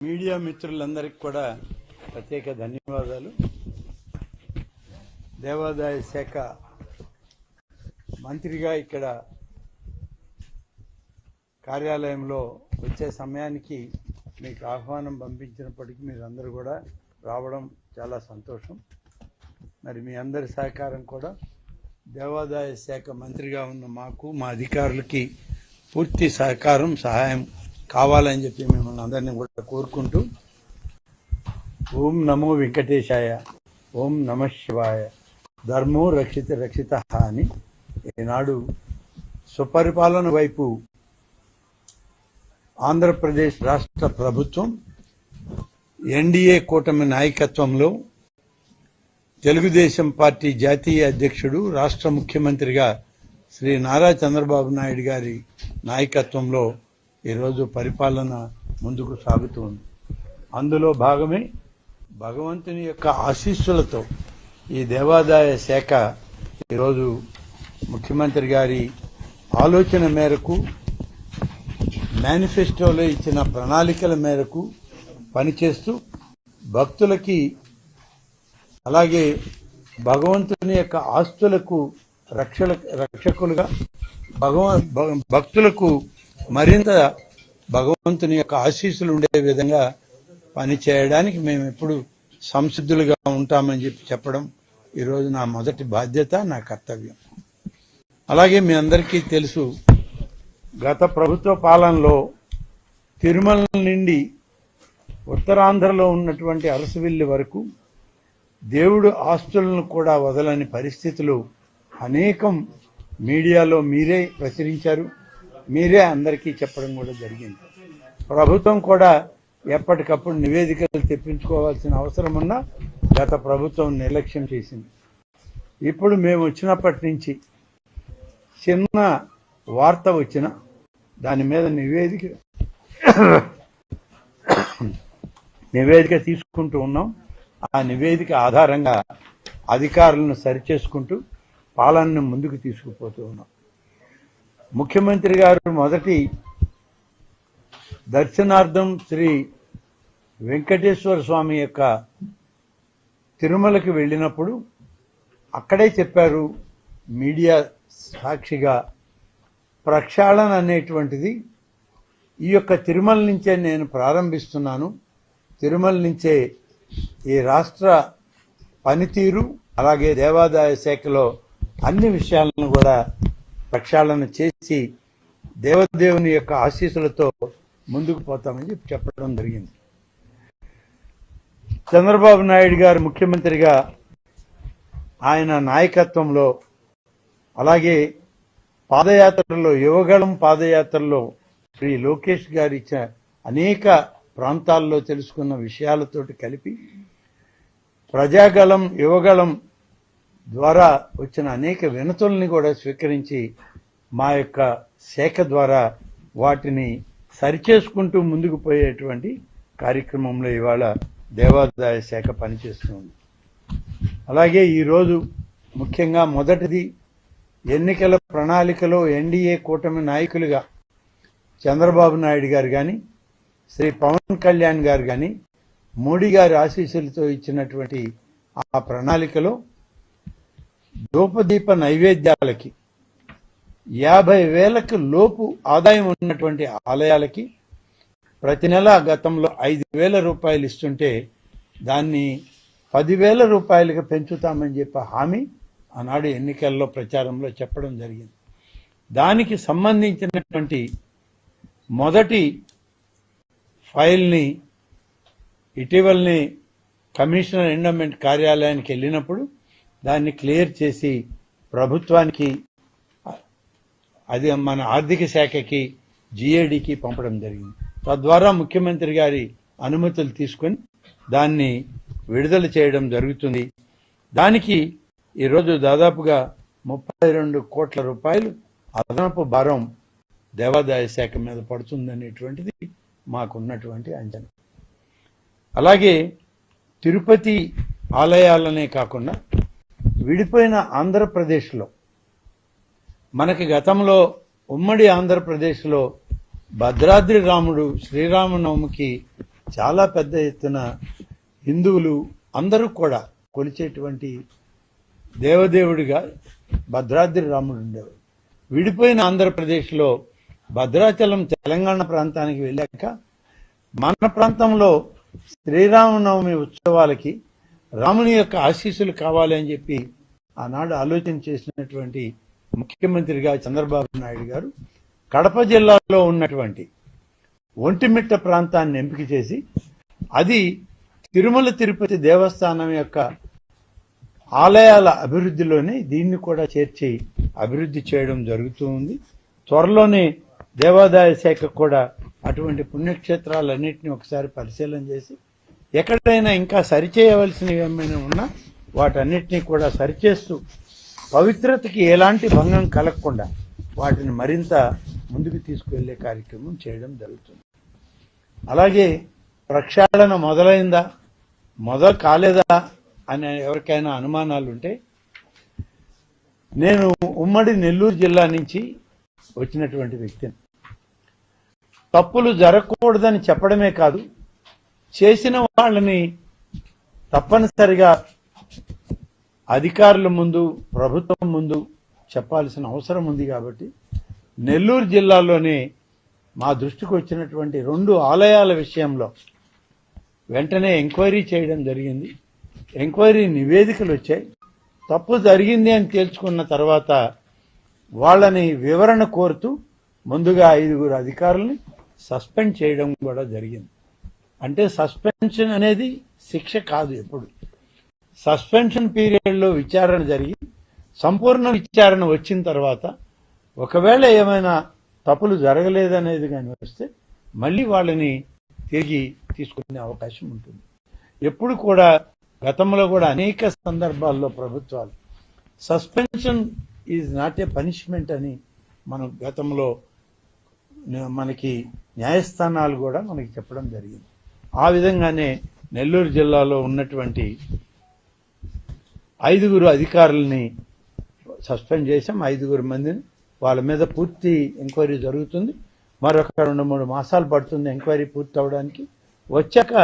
Media మిత్రులందరికీ కూడా ప్రత్యేక ధన్యవాదాలు. దేవాదాయ శాఖ మంత్రిగా ఇక్కడ కార్యాలయంలో వచ్చే సమయానికి మీకు ఆహ్వానం పంపించినప్పటికీ మీరు అందరూ కూడా రావడం చాలా సంతోషం. మరి మీ అందరి సహకారం కూడా దేవాదాయ శాఖ మంత్రిగా ఉన్న మాకు మా అధికారులకి పూర్తి సహకారం సహాయం కావాలని చెప్పి మిమ్మల్ని అందరినీ కూడా కోరుకుంటూ ఓం నమో వెంకటేశాయ ఓం నమ శివాయ. ధర్మో రక్షిత రక్షిత అని ఈనాడు సుపరిపాలన వైపు ఆంధ్రప్రదేశ్ రాష్ట్ర ప్రభుత్వం ఎన్డీఏ కూటమి నాయకత్వంలో తెలుగుదేశం పార్టీ జాతీయ అధ్యక్షుడు రాష్ట్ర ముఖ్యమంత్రిగా శ్రీ నారా చంద్రబాబు నాయుడు గారి నాయకత్వంలో ఈరోజు పరిపాలన ముందుకు సాగుతుంది అందులో భాగమే భగవంతుని యొక్క ఆశీస్సులతో ఈ దేవాదాయ శాఖ ఈరోజు ముఖ్యమంత్రి గారి ఆలోచన మేరకు మేనిఫెస్టోలో ఇచ్చిన ప్రణాళికల మేరకు పనిచేస్తూ భక్తులకి అలాగే భగవంతుని యొక్క ఆస్తులకు రక్షణ రక్షకులుగా భగవ భక్తులకు మరింత భగవంతుని యొక్క ఆశీస్సులు ఉండే విధంగా పనిచేయడానికి మేము ఎప్పుడు సంసిద్ధులుగా ఉంటామని చెప్పి చెప్పడం ఈరోజు నా మొదటి బాధ్యత నా కర్తవ్యం. అలాగే మీ అందరికీ తెలుసు గత ప్రభుత్వ పాలనలో తిరుమల నుండి ఉత్తరాంధ్రలో ఉన్నటువంటి అరసవిల్లి వరకు దేవుడు ఆస్తులను కూడా వదలని పరిస్థితులు అనేకం మీడియాలో మీరే ప్రచురించారు. మీరే అందరికీ చెప్పడం కూడా జరిగింది. ప్రభుత్వం కూడా ఎప్పటికప్పుడు నివేదికలు తెప్పించుకోవాల్సిన అవసరం ఉన్నా గత ప్రభుత్వం నిర్లక్ష్యం చేసింది. ఇప్పుడు మేము వచ్చినప్పటి నుంచి చిన్న వార్త వచ్చిన దాని మీద నివేదిక నివేదిక తీసుకుంటూ ఉన్నాం. ఆ నివేదిక ఆధారంగా అధికారులను సరిచేసుకుంటూ పాలనను ముందుకు తీసుకుపోతూ ఉన్నాం. ముఖ్యమంత్రి గారు మొదటి దర్శనార్థం శ్రీ వెంకటేశ్వర స్వామి యొక్క తిరుమలకి వెళ్ళినప్పుడు అక్కడే చెప్పారు మీడియా సాక్షిగా ప్రక్షాళన అనేటువంటిది. ఈ యొక్క తిరుమల నుంచే నేను ప్రారంభిస్తున్నాను. తిరుమల నుంచే ఈ రాష్ట్ర పనితీరు అలాగే దేవాదాయ శాఖలో అన్ని విషయాలను కూడా ప్రక్షాళన చేసి దేవదేవుని యొక్క ఆశీస్సులతో ముందుకు పోతామని చెప్పి చెప్పడం జరిగింది. చంద్రబాబు నాయుడు గారు ముఖ్యమంత్రిగా ఆయన నాయకత్వంలో అలాగే పాదయాత్రలో యువగళం పాదయాత్రలో శ్రీ లోకేష్ గారు ఇచ్చిన అనేక ప్రాంతాల్లో తెలుసుకున్న విషయాలతోటి కలిపి ప్రజాగళం యువగళం ద్వారా వచ్చిన అనేక వినతుల్ని కూడా స్వీకరించి మా యొక్క శాఖ ద్వారా వాటిని సరిచేసుకుంటూ ముందుకు పోయేటువంటి కార్యక్రమంలో ఇవాళ దేవాదాయ శాఖ పనిచేస్తుంది అలాగే ఈరోజు ముఖ్యంగా మొదటిది ఎన్నికల ప్రణాళికలో ఎన్డీఏ కూటమి నాయకులుగా చంద్రబాబు నాయుడు గారు కానీ శ్రీ పవన్ కళ్యాణ్ గారు కానీ మోడీ గారి ఆశీస్సులతో ఇచ్చినటువంటి ఆ ప్రణాళికలో ధూపదీప నైవేద్యాలకి యాభై వేలకు లోపు ఆదాయం ఉన్నటువంటి ఆలయాలకి ప్రతి నెల గతంలో ఐదు వేల రూపాయలు ఇస్తుంటే దాన్ని పదివేల రూపాయలుగా పెంచుతామని చెప్పి హామీ ఆనాడు ఎన్నికల్లో ప్రచారంలో చెప్పడం జరిగింది. దానికి సంబంధించినటువంటి మొదటి ఫైల్ని ఇటీవలనే కమిషనర్ ఎండోమెంట్ కార్యాలయానికి వెళ్ళినప్పుడు దాన్ని క్లియర్ చేసి ప్రభుత్వానికి అది మన ఆర్థిక శాఖకి జిఏడికి పంపడం జరిగింది. తద్వారా ముఖ్యమంత్రి గారి అనుమతులు తీసుకొని దాన్ని విడుదల చేయడం జరుగుతుంది. దానికి ఈరోజు దాదాపుగా ముప్పై రెండు కోట్ల రూపాయలు అదనపు భారం దేవాదాయ శాఖ మీద పడుతుందనేటువంటిది మాకున్నటువంటి అంచనా. అలాగే తిరుపతి ఆలయాలనే కాకుండా విడిపోయిన ఆంధ్రప్రదేశ్లో మనకి గతంలో ఉమ్మడి ఆంధ్రప్రదేశ్లో భద్రాద్రి రాముడు శ్రీరామనవమికి చాలా పెద్ద ఎత్తున హిందువులు అందరూ కూడా కొలిచేటువంటి దేవదేవుడిగా భద్రాద్రి రాముడు ఉండేవాడు విడిపోయిన ఆంధ్రప్రదేశ్లో భద్రాచలం తెలంగాణ ప్రాంతానికి వెళ్ళాక మన ప్రాంతంలో శ్రీరామనవమి ఉత్సవాలకి రాముని యొక్క ఆశీస్సులు కావాలి అని చెప్పి ఆనాడు ఆలోచన చేసినటువంటి ముఖ్యమంత్రిగా చంద్రబాబు నాయుడు గారు కడప జిల్లాలో ఉన్నటువంటి ఒంటిమిట్ట ప్రాంతాన్ని ఎంపిక చేసి అది తిరుమల తిరుపతి దేవస్థానం యొక్క ఆలయాల అభివృద్ధిలోనే దీన్ని కూడా చేర్చి అభివృద్ధి చేయడం జరుగుతూ ఉంది. త్వరలోనే దేవాదాయ శాఖ కూడా అటువంటి పుణ్యక్షేత్రాలన్నింటినీ ఒకసారి పరిశీలన చేసి ఎక్కడైనా ఇంకా సరిచేయవలసినవి ఏమైనా ఉన్నా వాటన్నిటినీ కూడా సరిచేస్తూ పవిత్రతకి ఎలాంటి భంగం కలగకుండా వాటిని మరింత ముందుకు తీసుకువెళ్ళే కార్యక్రమం చేయడం జరుగుతుంది. అలాగే ప్రక్షాళన మొదలైందా? మొదలు కాలేదా? అనే ఎవరికైనా అనుమానాలు ఉంటే నేను ఉమ్మడి నెల్లూరు జిల్లా నుంచి వచ్చినటువంటి వ్యక్తిని. తప్పులు జరగకూడదని చెప్పడమే కాదు చేసిన వాళ్ళని తప్పనిసరిగా అధికారుల ముందు ప్రభుత్వం ముందు చెప్పాల్సిన అవసరం ఉంది కాబట్టి నెల్లూరు జిల్లాలోనే మా దృష్టికి వచ్చినటువంటి రెండు ఆలయాల విషయంలో వెంటనే ఎంక్వైరీ చేయడం జరిగింది. ఎంక్వైరీ నివేదికలు వచ్చాయి. తప్పు జరిగింది అని తేల్చుకున్న తర్వాత వాళ్ళని వివరణ కోరుతూ ముందుగా ఐదుగురు అధికారుల్ని సస్పెండ్ చేయడం కూడా జరిగింది. అంటే సస్పెన్షన్ అనేది శిక్ష కాదు ఎప్పుడు. సస్పెన్షన్ పీరియడ్లో విచారణ జరిగి సంపూర్ణ విచారణ వచ్చిన తర్వాత ఒకవేళ ఏమైనా తప్పులు జరగలేదనేది కానీ వస్తే మళ్ళీ వాళ్ళని తిరిగి తీసుకునే అవకాశం ఉంటుంది. ఎప్పుడు కూడా గతంలో కూడా అనేక సందర్భాల్లో ప్రభుత్వాలు suspension is not a punishment అని మనం గతంలో మనకి న్యాయస్థానాలు కూడా మనకి చెప్పడం జరిగింది. ఆ విధంగానే నెల్లూరు జిల్లాలో ఉన్నటువంటి ఐదుగురు అధికారులని సస్పెండ్ చేశాం. ఐదుగురు మందిని వాళ్ళ మీద పూర్తి ఎంక్వైరీ జరుగుతుంది. మరొక రెండు మూడు మాసాలు పడుతుంది ఎంక్వైరీ పూర్తి అవడానికి వచ్చాక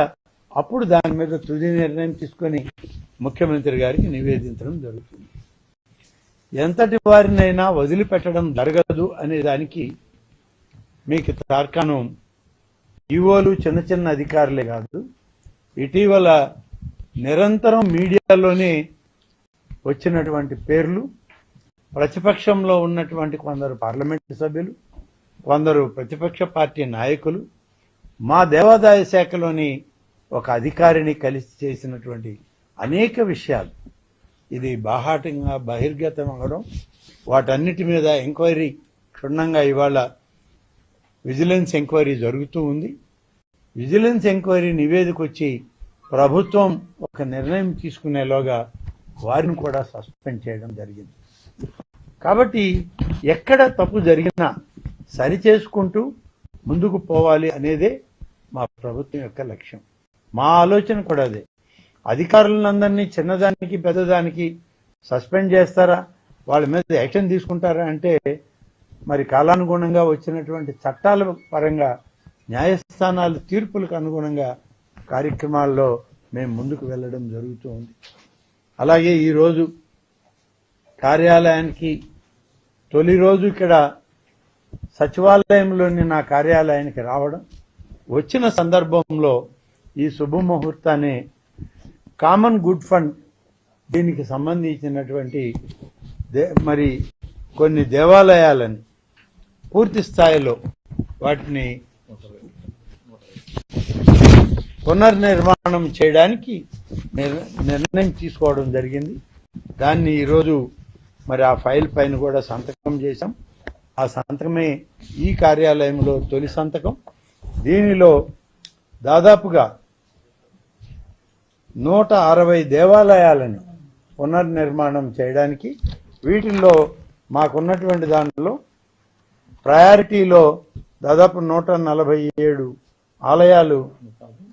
అప్పుడు దాని మీద తుది నిర్ణయం తీసుకొని ముఖ్యమంత్రి గారికి నివేదించడం జరుగుతుంది. ఎంతటి వారినైనా వదిలిపెట్టడం జరగదు అనే దానికి మీకు తార్కాణం ఈవోలు చిన్న చిన్న అధికారులే కాదు. ఇటీవల నిరంతరం మీడియాలోనే వచ్చినటువంటి పేర్లు ప్రతిపక్షంలో ఉన్నటువంటి కొందరు పార్లమెంటు సభ్యులు కొందరు ప్రతిపక్ష పార్టీ నాయకులు మా దేవాదాయ శాఖలోని ఒక అధికారిని కలిసి చేసినటువంటి అనేక విషయాలు. ఇది బాహాటంగా బహిర్గతం అవ్వడం వాటన్నిటి మీద ఎంక్వైరీ క్షుణ్ణంగా ఇవాళ విజిలెన్స్ ఎంక్వైరీ జరుగుతూ ఉంది. విజిలెన్స్ ఎంక్వైరీ నివేదిక వచ్చి ప్రభుత్వం ఒక నిర్ణయం తీసుకునేలోగా వారిని కూడా సస్పెండ్ చేయడం జరిగింది. కాబట్టి ఎక్కడ తప్పు జరిగినా సరి చేసుకుంటూ ముందుకు పోవాలి అనేదే మా ప్రభుత్వం యొక్క లక్ష్యం. మా ఆలోచన కూడా అదే. అధికారులందరినీ చిన్నదానికి పెద్దదానికి సస్పెండ్ చేస్తారా? వాళ్ళ మీద యాక్షన్ తీసుకుంటారా? అంటే మరి కాలానుగుణంగా వచ్చినటువంటి చట్టాల పరంగా న్యాయస్థానాలు తీర్పులకు అనుగుణంగా కార్యక్రమాల్లో మేము ముందుకు వెళ్ళడం జరుగుతూ ఉంది. అలాగే ఈరోజు కార్యాలయానికి తొలి రోజు ఇక్కడ సచివాలయంలోని నా కార్యాలయానికి రావడం వచ్చిన సందర్భంలో ఈ శుభముహూర్తాన్ని కామన్ గుడ్ ఫండ్ దీనికి సంబంధించినటువంటి దే- మరి కొన్ని దేవాలయాలని పూర్తి స్థాయిలో వాటిని పునర్నిర్మాణం చేయడానికి నిర్ణయం తీసుకోవడం జరిగింది. దాన్ని ఈరోజు మరి ఆ ఫైల్ పైన కూడా సంతకం చేశాం. ఆ సంతకమే ఈ కార్యాలయంలో తొలి సంతకం. దీనిలో దాదాపుగా నూట అరవై దేవాలయాలను పునర్నిర్మాణం చేయడానికి వీటిల్లో మాకున్నటువంటి దాంట్లో ప్రయారిటీలో దాదాపు నూట నలభై ఏడు ఆలయాలు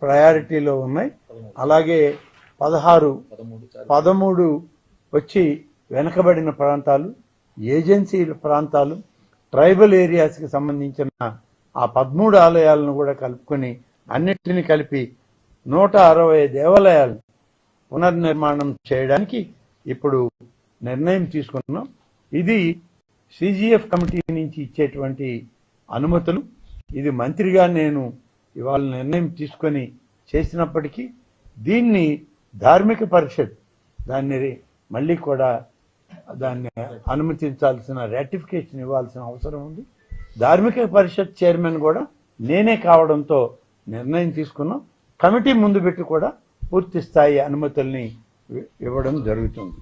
ప్రయారిటీలో ఉన్నాయి. అలాగే పదహారు పదమూడు వచ్చి వెనకబడిన ప్రాంతాలు ఏజెన్సీల ప్రాంతాలు ట్రైబల్ ఏరియాస్కి సంబంధించిన ఆ పదమూడు ఆలయాలను కూడా కలుపుకొని అన్నిటిని కలిపి నూట అరవై దేవాలయాలు పునర్నిర్మాణం చేయడానికి ఇప్పుడు నిర్ణయం తీసుకున్నాం. ఇది సిజిఎఫ్ కమిటీ నుంచి ఇచ్చేటువంటి అనుమతులు. ఇది మంత్రిగా నేను ఇవాళ నిర్ణయం తీసుకొని చేసినప్పటికీ దీన్ని ధార్మిక పరిషత్ దాన్ని మళ్ళీ కూడా దాన్ని అనుమతించాల్సిన రాటిఫికేషన్ ఇవ్వాల్సిన అవసరం ఉంది. ధార్మిక పరిషత్ చైర్మన్ కూడా నేనే కావడంతో నిర్ణయం తీసుకున్నాం. కమిటీ ముందు పెట్టి కూడా పూర్తి స్థాయి అనుమతుల్ని ఇవ్వడం జరుగుతుంది.